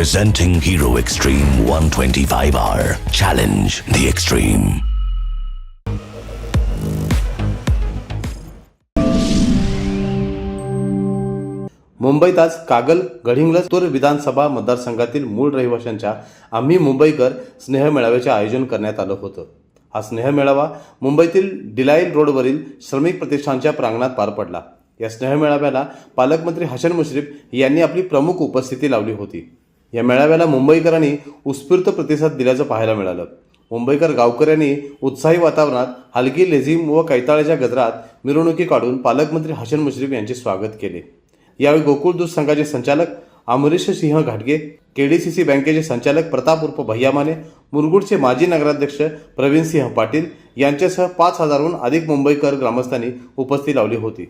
Presenting Hero Extreme 125R. Challenge the Extreme. मुंबईत आज कागल गडिंग्लज विधानसभा मतदारसंघातील मूळ रहिवाशांच्या आम्ही मुंबईकर स्नेह मेळाव्याचे आयोजन करण्यात आलं होतं हा स्नेह मेळावा मुंबईतील डिलाईल रोडवरील श्रमिक प्रतिष्ठानच्या प्रांगणात पार पडला या स्नेह मेळाव्याला पालकमंत्री हसन मुश्रीफ यांनी आपली प्रमुख उपस्थिती लावली होती या मेळाव्याला मुंबईकरांनी उत्स्फूर्त प्रतिसाद दिल्याचं पाहायला मिळालं. मुंबईकर गावकऱ्यांनी उत्साही वातावरणात हलकी लेझिम व कैताळ्याच्या गजरात मिरवणुकी काढून पालकमंत्री हसन मुश्रीफ यांचे स्वागत केले. यावेळी गोकुळ दूध संघाचे संचालक अमरीश सिंह घाटगे केडीसीसी बँकेचे संचालक प्रताप उर्फ भय्यामाने मुरगुडचे माजी नगराध्यक्ष प्रवीण सिंह पाटील यांच्यासह पाच हजारहून अधिक मुंबईकर ग्रामस्थांनी उपस्थिती लावली होती.